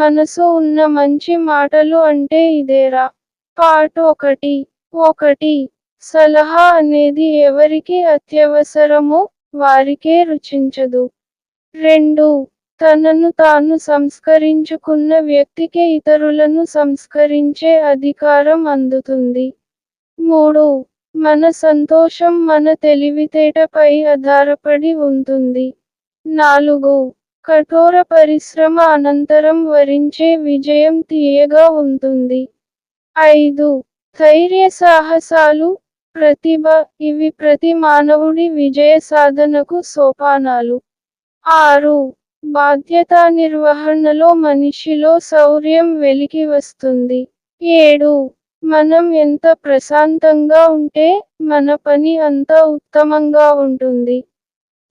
మనసు ఉన్న మంచి మాటలు అంటే ఇదేరా. పార్ట్ ఒకటి ఒకటి. సలహా అనేది ఎవరికి అత్యవసరమో వారికే రుచించదు. రెండు తనను తాను సంస్కరించుకున్న వ్యక్తికే ఇతరులను సంస్కరించే అధికారం అందుతుంది. మూడు మన సంతోషం మన తెలివితేటపై ఆధారపడి ఉంటుంది. నాలుగు కఠోర పరిశ్రమ అనంతరం వరించే విజయం తీయగా ఉంటుంది. ఐదు. ధైర్య సాహసాలు ప్రతిభ ఇవి ప్రతి మానవుడి విజయ సాధనకు సోపానాలు. ఆరు. బాధ్యతా నిర్వహణలో మనిషిలో శౌర్యం వెలికి వస్తుంది. ఏడు. మనం ఎంత ప్రశాంతంగా ఉంటే మన పని అంత ఉత్తమంగా ఉంటుంది.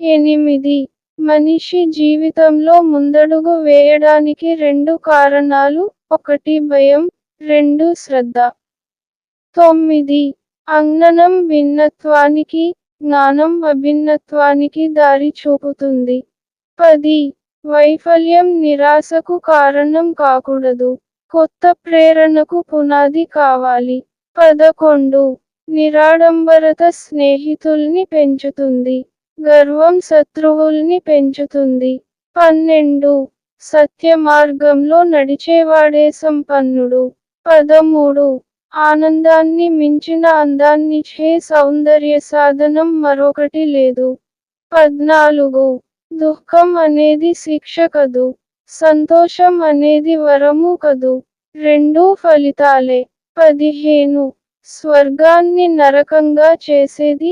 ఎనిమిది. మనిషి జీవితంలో ముందడుగు వేయడానికి రెండు కారణాలు. ఒకటి భయం రెండు శ్రద్ధ. తొమ్మిది అంగనం భిన్నత్వానికి జ్ఞానం అభిన్నత్వానికి దారి చూపుతుంది. పది వైఫల్యం నిరాశకు కారణం కాకూడదు. కొత్త ప్రేరణకు పునాది కావాలి. పదకొండు నిరాడంబరత స్నేహితుల్ని పెంచుతుంది. గర్వం శత్రువుల్ని పెంచుతుంది. పన్నెండు. సత్య మార్గంలో నడిచేవాడే సంపన్నుడు. పదమూడు. ఆనందాన్ని మించిన అందాన్నిచ్చే సౌందర్య సాధనం మరొకటి లేదు. పద్నాలుగు. దుఃఖం అనేది శిక్ష కదు? సంతోషం అనేది వరము కదు? రెండూ ఫలితాలే. పదిహేను. స్వర్గాన్ని నరకంగా చేసేది